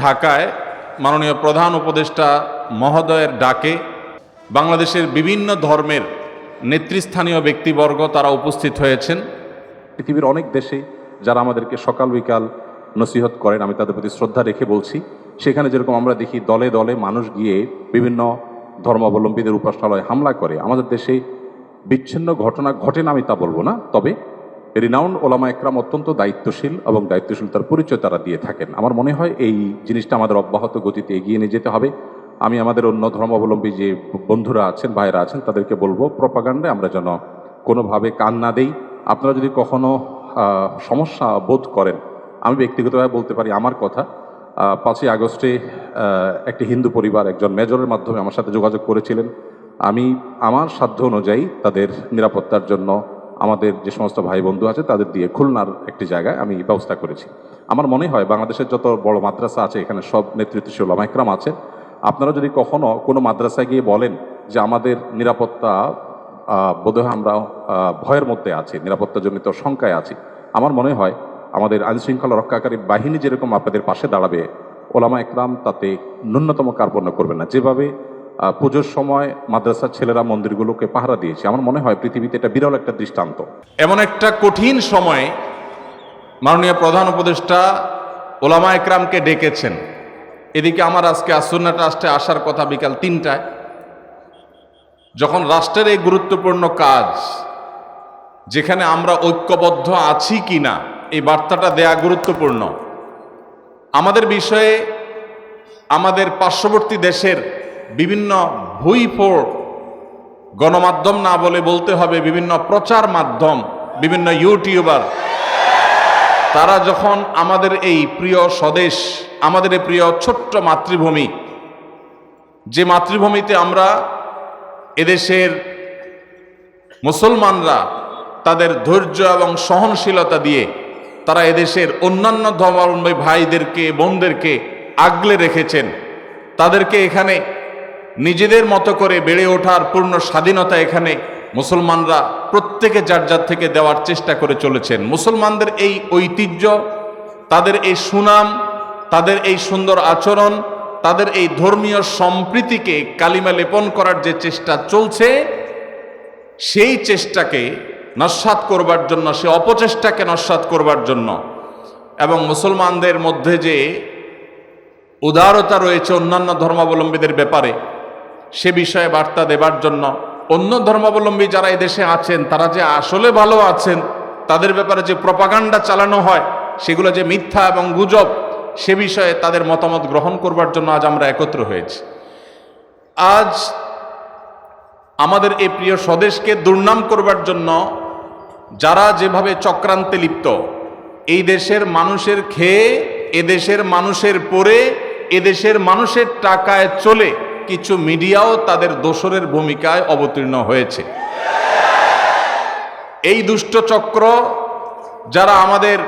ঢাকায় মাননীয় প্রধান উপদেষ্টা মহোদয়ের ডাকে বাংলাদেশের বিভিন্ন ধর্মের নেতৃস্থানীয় ব্যক্তিবর্গ তারা উপস্থিত হয়েছেন। পৃথিবীর অনেক দেশে যারা আমাদেরকে সকাল বিকাল নসিহত করেন, আমি তাদের প্রতি শ্রদ্ধা রেখে বলছি, সেখানে যেরকম আমরা দেখি দলে দলে মানুষ গিয়ে বিভিন্ন ধর্মাবলম্বীদের উপাসনালয়ে হামলা করে। আমাদের দেশে বিচ্ছিন্ন ঘটনা ঘটে না আমি তা বলব না, তবে রিনাউন্ড ওলামা একরাম অত্যন্ত দায়িত্বশীল এবং দায়িত্বশীলতার পরিচয় তারা দিয়ে থাকেন। আমার মনে হয় এই জিনিসটা আমাদের অব্যাহত গতিতে এগিয়ে নিয়ে যেতে হবে। আমি আমাদের অন্য ধর্মাবলম্বী যে বন্ধুরা আছেন, ভাইয়েরা আছেন, তাদেরকে বলব প্রপাগান্ডায় আমরা যেন কোনোভাবে কান না দেই। আপনারা যদি কখনো সমস্যা বোধ করেন, আমি ব্যক্তিগতভাবে বলতে পারি আমার কথা পাঁচই আগস্টে একটি হিন্দু পরিবার একজন মেজরের মাধ্যমে আমার সাথে যোগাযোগ করেছিলেন। আমি আমার সাধ্য অনুযায়ী তাদের নিরাপত্তার জন্য আমাদের যে সমস্ত ভাই বন্ধু আছে, তাদের দিয়ে খুলনার একটি জায়গায় আমি ব্যবস্থা করেছি। আমার মনে হয় বাংলাদেশের যত বড় মাদ্রাসা আছে, এখানে সব নেতৃত্বশীল ওলামাইকরাম আছে। আপনারা যদি কখনো কোনো মাদ্রাসায় গিয়ে বলেন যে আমাদের নিরাপত্তা বোধহয় আমরা ভয়ের মধ্যে আছি, নিরাপত্তাজনিত শঙ্কায় আছি, আমার মনে হয় আমাদের আইনশৃঙ্খলা রক্ষাকারী বাহিনী যেরকম আপনাদের পাশে দাঁড়াবে ওলামা একরাম তাতে ন্যূনতম কার্পণ্য করবে না। যেভাবে পুজোর সময় মাদ্রাসার ছেলেরা মন্দিরগুলোকে পাহারা দিয়েছে। আমার মনে হয় পৃথিবীতে এটা বিরল একটা দৃষ্টান্ত। এমন একটা কঠিন সময়ে মাননীয় প্রধান উপদেষ্টা ওলামা একরামকে ডেকেছেন। এদিকে আমার আজকে আসন্না ট্রাস্টে আসার কথা বিকাল তিনটায়। যখন রাষ্ট্রের এই গুরুত্বপূর্ণ কাজ, যেখানে আমরা ঐক্যবদ্ধ আছি কি না এই বার্তাটা দেয়া গুরুত্বপূর্ণ। আমাদের বিষয়ে আমাদের পার্শ্ববর্তী দেশের বিভিন্ন ভুইফোড় গণমাধ্যম না বলে বলতে হবে, বিভিন্ন প্রচার মাধ্যম, বিভিন্ন ইউটিউবার, তারা যখন আমাদের এই প্রিয় স্বদেশ, আমাদের এই প্রিয় ছোট্ট মাতৃভূমি, যে মাতৃভূমিতে আমরা এদেশের মুসলমানরা তাদের ধৈর্য এবং সহনশীলতা দিয়ে তারা এদেশের অন্যান্য ধর্মাবলম্বী ভাইদেরকে, বোনদেরকে আগলে রেখেছেন, তাদেরকে এখানে নিজেদের মতো করে বেড়ে ওঠার পূর্ণ স্বাধীনতা এখানে মুসলমানরা প্রত্যেকে যার যার থেকে দেওয়ার চেষ্টা করে চলেছেন। মুসলমানদের এই ঐতিহ্য, তাদের এই সুনাম, তাদের এই সুন্দর আচরণ, তাদের এই ধর্মীয় সম্প্রীতিকে কালিমা লেপন করার যে চেষ্টা চলছে, সেই চেষ্টাকে নস্বাত করবার জন্য, সে অপচেষ্টাকে নস্বাত করবার জন্য এবং মুসলমানদের মধ্যে যে উদারতা রয়েছে অন্যান্য ধর্মাবলম্বীদের ব্যাপারে সে বিষয়ে বার্তা দেবার জন্য। অন্য ধর্মাবলম্বী যারা এদেশে আছেন, তারা যে আসলে ভালো আছেন, তাদের ব্যাপারে যে প্রপাগান্ডা চালানো হয়, সেগুলো যে মিথ্যা এবং গুজব, সে বিষয়ে তাদের মতামত গ্রহণ করবার জন্য আজ আমরা একত্র হয়েছি। আজ আমাদের এই প্রিয় স্বদেশকে দুর্নাম করবার জন্য যারা যেভাবে চক্রান্তে লিপ্ত, এই দেশের মানুষের খেয়ে এদেশের মানুষের পরে এদেশের মানুষের টাকায় চলে কিছু মিডিয়াও তাদের দোসরের ভূমিকায় অবতীর্ণ হয়েছে। এই দুষ্ট চক্র যারা আমাদের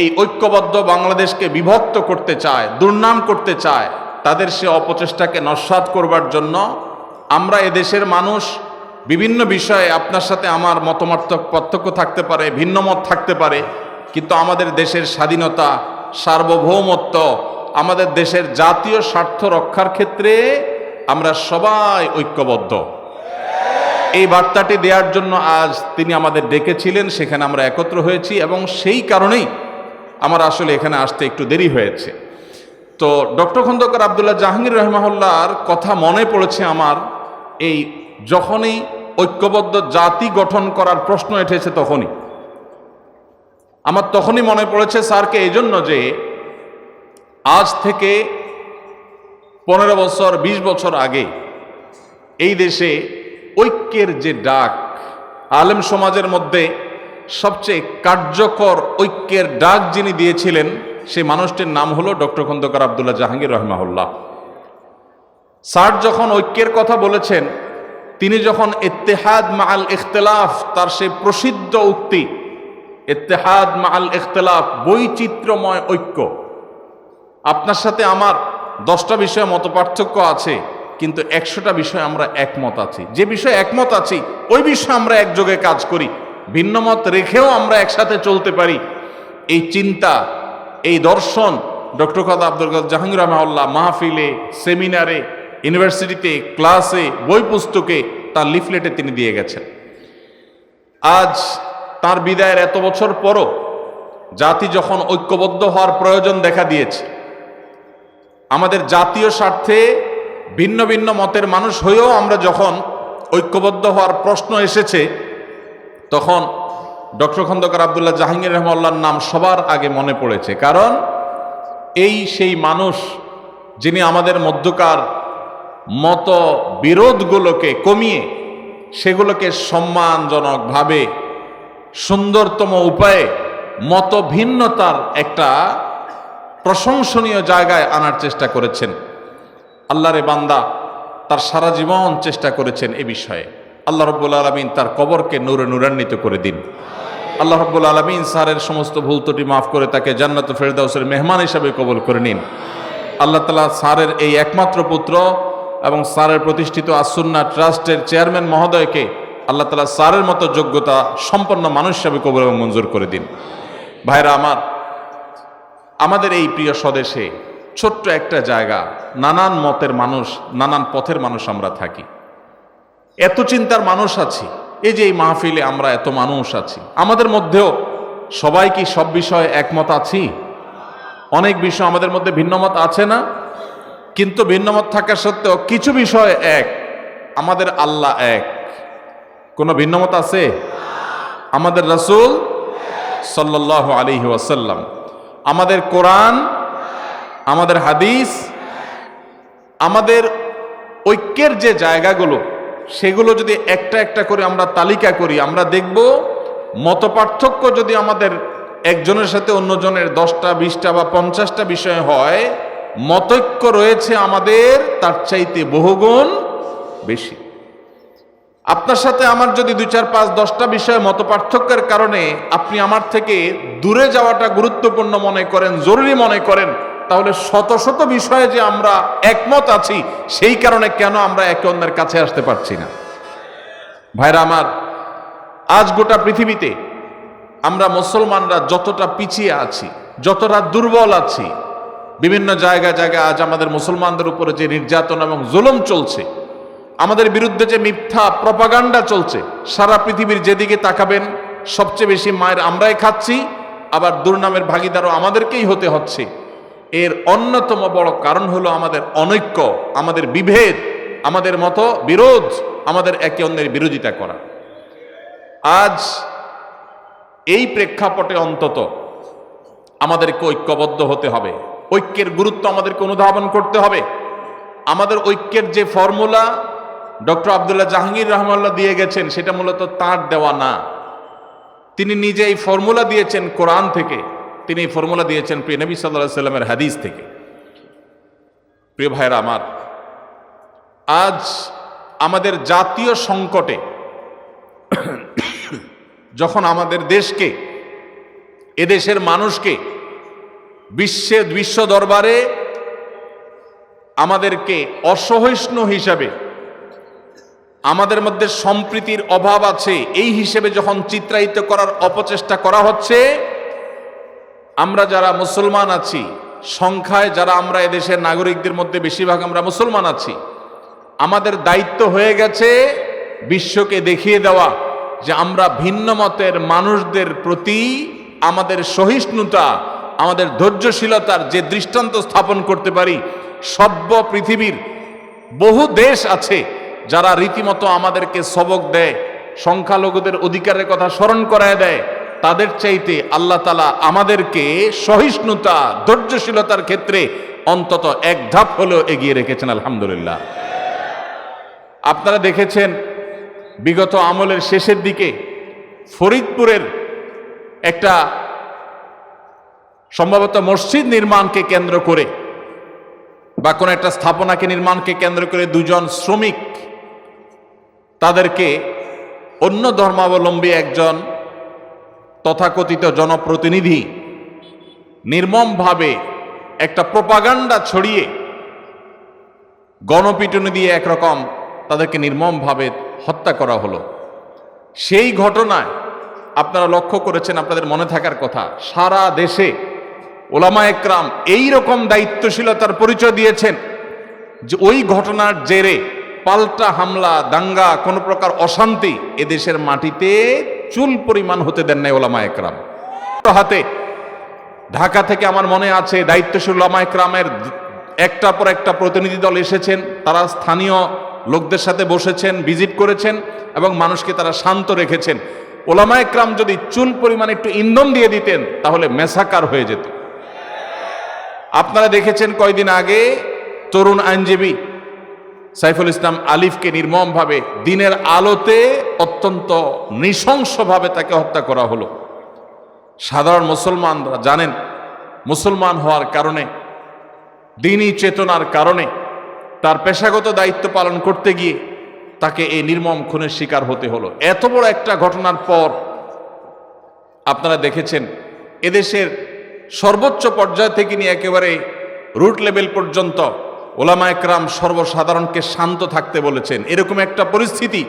এই ঐক্যবদ্ধ বাংলাদেশকে বিভক্ত করতে চায়, দুর্নাম করতে চায়, তাদের সে অপচেষ্টাকে নস্বাত করবার জন্য আমরা এদেশের মানুষ বিভিন্ন বিষয়ে আপনার সাথে আমার মতমার্থক পার্থক্য থাকতে পারে ভিন্ন মত থাকতে পারে, কিন্তু আমাদের দেশের স্বাধীনতা সার্বভৌমত্ব আমাদের দেশের জাতীয় স্বার্থ রক্ষার ক্ষেত্রে আমরা সবাই ঐক্যবদ্ধ। এই বার্তাটি দেওয়ার জন্য আজ তিনি আমাদের ডেকেছিলেন, সেখানে আমরা একত্র হয়েছি এবং সেই কারণেই আমার আসলে এখানে আসতে একটু দেরি হয়েছে। তো ডক্টর খন্দকার আবদুল্লাহ জাহাঙ্গীর রহমাহুল্লার কথা মনে পড়েছে আমার, এই যখনই ঐক্যবদ্ধ জাতি গঠন করার প্রশ্ন এসেছে তখনই। আমার তখনই মনে পড়েছে স্যারকে এই জন্য যে আজ থেকে পনেরো বছর ২০ বছর আগে এই দেশে ঐক্যের যে ডাক আলেম সমাজের মধ্যে সবচেয়ে কার্যকর ঐক্যের ডাক যিনি দিয়েছিলেন সেই মানুষটির নাম হলো ডক্টর খন্দকার আবদুল্লাহ জাহাঙ্গীর রহমাহুল্লাহ। স্যার যখন ঐক্যের কথা বলেছেন, তিনি যখন ইত্তেহাদ মাল ইখতলাফ, তার সেই প্রসিদ্ধ উক্তি, ইত্তেহাদ মাল ইখতলাফ বৈচিত্র্যময় ঐক্য আপনার সাথে আমার দশটা বিষয়ে মত পার্থক্য আছে, কিন্তু একশোটা বিষয়ে আমরা একমত আছি। যে বিষয়ে একমত আছি, ওই বিষয়ে আমরা একযোগে কাজ করি। ভিন্ন মত রেখেও আমরা একসাথে চলতে পারি। এই চিন্তা, এই দর্শন, ডক্টর কাদা আব্দুল কাদের জাহাঙ্গীর রহমাউল্লাহ মাহফিলে, সেমিনারে, ইউনিভার্সিটিতে, ক্লাসে, বই পুস্তকে তার লিফলেটে তিনি দিয়ে গেছেন। আজ তার বিদায়ের এত বছর পরও জাতি যখন ঐক্যবদ্ধ হওয়ার প্রয়োজন দেখা দিয়েছে আমাদের জাতীয় স্বার্থে ভিন্ন ভিন্ন মতের মানুষ হয়েও আমরা যখন ঐক্যবদ্ধ হওয়ার প্রশ্ন এসেছে, তখন ডক্টর খন্দকার আবদুল্লাহ জাহাঙ্গীর রহমাল্লার নাম সবার আগে মনে পড়েছে। কারণ এই সেই মানুষ যিনি আমাদের মধ্যকার মত বিরোধগুলোকে কমিয়ে সেগুলোকে সম্মানজনকভাবে সুন্দরতম উপায়ে মত ভিন্নতার একটা প্রশংসনীয় জায়গায় আনার চেষ্টা করেছেন। আল্লাহরে বান্দা, তার সারা জীবন চেষ্টা করেছেন এ বিষয়ে। আল্লাহ রব্বুল আলমিন তার কবরকে নূরে নূরান্বিত করে দিন। আল্লাহ রব্বুল আলমিন স্যারের সমস্ত ভুল ত্রুটি মাফ করে তাকে জান্নাত ফেরদাউসের মেহমান হিসাবে কবল করে নিন। আল্লাহ তালা স্যারের এই একমাত্র পুত্র এবং স্যারের প্রতিষ্ঠিত আসুন্না ট্রাস্টের চেয়ারম্যান মহোদয়কে আল্লাহ তালা স্যারের মতো যোগ্যতা সম্পন্ন মানুষ হিসাবে কবল এবং মঞ্জুর করে দিন। ভাইরা আমার আমাদের এই প্রিয় স্বদেশে ছোট্ট একটা জায়গা, নানান মতের মানুষ, নানান পথের মানুষ আমরা থাকি। এত চিন্তার মানুষ আছি, এই যে এই মাহফিলে আমরা এত মানুষ আছি। আমাদের মধ্যেও সবাই কি সব বিষয়ে একমত আছি? অনেক বিষয় আমাদের মধ্যে ভিন্নমত আছে না? কিন্তু ভিন্নমত থাকা সত্ত্বেও কিছু বিষয় এক, আমাদের আল্লাহ এক। কোনো ভিন্নমত আছে? আমাদের রসুল সাল্লাহ আলিহি ওয়াসাল্লাম। আমাদের কোরআন, আমাদের হাদিস, আমাদের ঐক্যের যে জায়গাগুলো, সেগুলো যদি একটা একটা করে আমরা তালিকা করি, আমরা দেখব মতপার্থক্য যদি আমাদের একজনের সাথে অন্যজনের দশটা, বিশটা বা পঞ্চাশটা বিষয় হয়, মতৈক্য রয়েছে আমাদের, তার চাইতে বহুগুণ বেশি। আপনার সাথে আমার যদি দুই চার পাঁচ দশটা বিষয়ে মত পার্থক্যের কারণে আপনি আমার থেকে দূরে যাওয়াটা গুরুত্বপূর্ণ মনে করেন, জরুরি মনে করেন, তাহলে শত শত বিষয়ে যে আমরা একমত আছি, সেই কারণে কেন আমরা একে অন্যের কাছে আসতে পারছি না? ভাইরা আমার, আজ গোটা পৃথিবীতে আমরা মুসলমানরা যতটা পিছিয়ে আছি, যতটা দুর্বল আছি, বিভিন্ন জায়গা জায়গায় আজ আমাদের মুসলমানদের উপরে যে নির্যাতন এবং জুলুম চলছে আমাদের বিরুদ্ধে যে মিথ্যা প্রপাগান্ডা চলছে, সারা পৃথিবীর যেদিকে তাকাবেন, সবচেয়ে বেশি মায়ের আমরাই খাচ্ছি, আবার দুর্নামের ভাগিদারও আমাদেরকেই হতে হচ্ছে। এর অন্যতম বড় কারণ হলো আমাদের অনৈক্য, আমাদের বিভেদ, আমাদের মতো বিরোধ, আমাদের একে অন্যের বিরোধিতা করা। আজ এই প্রেক্ষাপটে অন্তত আমাদেরকে ঐক্যবদ্ধ হতে হবে। ঐক্যের গুরুত্ব আমাদেরকে অনুধাবন করতে হবে। আমাদের ঐক্যের যে ফর্মুলা ডক্টর আবদুল্লাহ জাহাঙ্গীর রহমাল্লাহ দিয়ে গেছেন, সেটা মূলত তাঁর দেওয়া না। তিনি নিজে এই ফর্মুলা দিয়েছেন কোরআন থেকে। তিনি এই ফর্মুলা দিয়েছেন প্রিয় নবী সাল্লাহ সাল্লামের হাদিস থেকে। প্রিয় ভাইরা আমার, আজ আমাদের জাতীয় সংকটে যখন আমাদের দেশকে, এদেশের মানুষকে বিশ্বে বিশ্ব দরবারে আমাদেরকে অসহিষ্ণু হিসাবে আমাদের মধ্যে সম্প্রীতির অভাব আছে। এই হিসেবে যখন চিত্রায়িত করার অপচেষ্টা করা হচ্ছে, আমরা যারা মুসলমান আছি, সংখ্যায় যারা আমরা এদেশের নাগরিকদের মধ্যে বেশিরভাগ আমরা মুসলমান আছি, আমাদের দায়িত্ব হয়ে গেছে বিশ্বকে দেখিয়ে দেওয়া যে আমরা ভিন্ন মতের মানুষদের প্রতি আমাদের সহিষ্ণুতা, আমাদের ধৈর্যশীলতার যে দৃষ্টান্ত স্থাপন করতে পারি, সভ্য পৃথিবীর বহু দেশ আছে যারা রীতিমতো আমাদেরকে সবক দেয়, সংখ্যালঘুদের অধিকারের কথা স্মরণ করায় দেয়, তাদের চাইতে আল্লাহ তালা আমাদেরকে সহিষ্ণুতা, ধৈর্যশীলতার ক্ষেত্রে অন্তত এক ধাপ হলেও এগিয়ে রেখেছেন, আলহামদুলিল্লাহ। আপনারা দেখেছেন, বিগত আমলের শেষের দিকে ফরিদপুরের একটা সম্ভবত মসজিদ নির্মাণকে কেন্দ্র করে বা কোনো একটা স্থাপনাকে নির্মাণকে কেন্দ্র করে দুজন শ্রমিক তাদেরকে অন্য ধর্মাবলম্বী একজন তথাকথিত জনপ্রতিনিধি নির্মমভাবে একটা প্রপাগান্ডা ছড়িয়ে গণপিটুনি দিয়ে একরকম তাদেরকে নির্মমভাবে হত্যা করা হলো। সেই ঘটনায় আপনারা লক্ষ্য করেছেন, আপনাদের মনে থাকার কথা, সারা দেশে ওলামা একরাম এই রকম দায়িত্বশীলতার পরিচয় দিয়েছেন যে ওই ঘটনার জেরে পাল্টা হামলা, দাঙ্গা, কোনো প্রকার অশান্তি এদেশের মাটিতে চুল পরিমাণ হতে দেন নাই ওলামা একরাম। হাতে, ঢাকা থেকে আমার মনে আছে দায়িত্বশীল ওলামা একরামের একটা পর একটা প্রতিনিধি দল এসেছেন, তারা স্থানীয় লোকদের সাথে বসেছেন, ভিজিট করেছেন এবং মানুষকে তারা শান্ত রেখেছেন। ওলামা একরাম যদি চুল পরিমাণ একটু ইন্ধন দিয়ে দিতেন, তাহলে মেসাকার হয়ে যেত। আপনারা দেখেছেন কয়দিন আগে তরুণ আইনজীবী সাইফুল ইসলাম আলিফকে নির্মমভাবে দিনের আলোতে অত্যন্ত নৃশংসভাবে তাকে হত্যা করা হলো। সাধারণ মুসলমানরা জানেন, মুসলমান হওয়ার কারণে, দিনই চেতনার কারণে, তার পেশাগত দায়িত্ব পালন করতে গিয়ে তাকে এই নির্মম খুনের শিকার হতে হলো। এত বড় একটা ঘটনার পর আপনারা দেখেছেন, এদেশের সর্বোচ্চ পর্যায় থেকে নিয়ে একেবারে রুট লেভেল পর্যন্ত ওলামা একরাম সর্বসাধারণকে শান্ত থাকতে বলেছেন। এরকম একটা পরিস্থিতি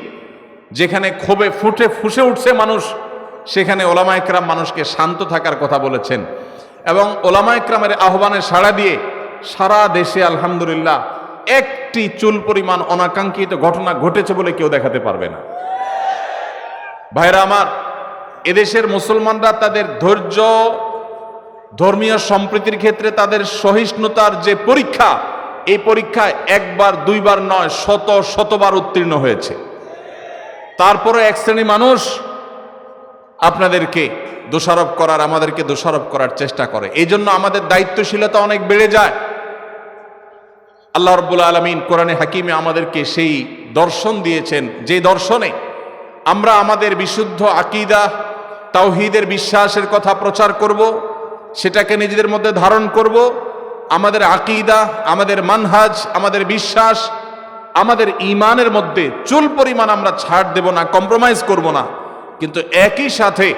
যেখানে ক্ষোভে ফুটে ফুসে উঠছে মানুষ, সেখানে ওলামা একরাম মানুষকে শান্ত থাকার কথা বলেছেন। এবং ওলামা একরামের আহ্বানে সাড়া দিয়ে সারা দেশে আলহামদুলিল্লাহ একটি চুল পরিমাণ অনাকাঙ্ক্ষিত ঘটনা ঘটেছে বলে কেউ দেখাতে পারবে না। ভাইরা আমার, এদেশের মুসলমানরা তাদের ধৈর্য, ধর্মীয় সম্প্রীতির ক্ষেত্রে তাদের সহিষ্ণুতার যে পরীক্ষা এই পরীক্ষায় একবার, দুইবার নয়, শত, শতবার উত্তীর্ণ হয়েছে। তারপরে এক শ্রেণি মানুষ আপনাদেরকে দোষারোপ করার, আমাদেরকে দোষারোপ করার চেষ্টা করে। এই জন্য আমাদের দায়িত্বশীলতা অনেক বেড়ে যায়। আল্লাহ রব্বুল আলমিন কোরআনে হাকিমে আমাদেরকে সেই দর্শন দিয়েছেন। যে দর্শনে আমরা আমাদের বিশুদ্ধ আকিদা, তাওহিদের বিশ্বাসের কথা প্রচার করব, সেটাকে নিজেদের মধ্যে ধারণ করব আমাদের আকিদা, আমাদের মানহাজ, আমাদের বিশ্বাস, আমাদের ইমানের মধ্যে চুল পরিমাণ আমরা ছাড় দেব না কম্প্রোমাইজ করব না। কিন্তু একই সাথে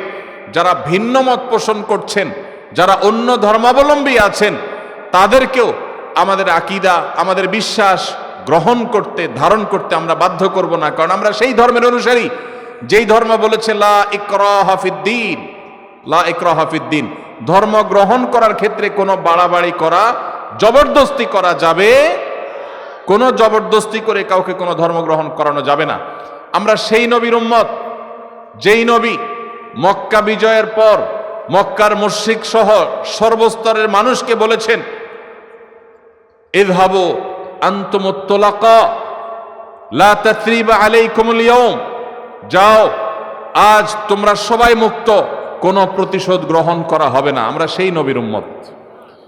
যারা ভিন্ন মত পোষণ করছেন, যারা অন্য ধর্মাবলম্বী আছেন, তাদেরকেও আমাদের আকিদা, আমাদের বিশ্বাস গ্রহণ করতে, ধারণ করতে আমরা বাধ্য করব না। কারণ আমরা সেই ধর্মের অনুসারী। যেই ধর্ম বলেছে, লা ইকরা হাফিদ্দিন লা ইকরা হাফিদ্দিন ধর্ম গ্রহণ করার ক্ষেত্রে কোনো বাড়াবাড়ি করা, জবরদস্তি করা যাবে, কোনো জবরদস্তি করে কাউকে কোনো ধর্ম গ্রহণ করানো যাবে না। আমরা সেই নবীর উম্মত, যেই নবী মক্কা বিজয়ের পর মক্কার মুশরিক সহ সর্বস্তরের মানুষকে বলেছেন, ইযহাবু আনতুমুত্তলাকা, লা আলাইকুমুল ইয়াউম। যাও, আজ তোমরা সবাই মুক্ত। কোনো প্রতিশোধ গ্রহণ করা হবে না। আমরা সেই নবীর উম্মত।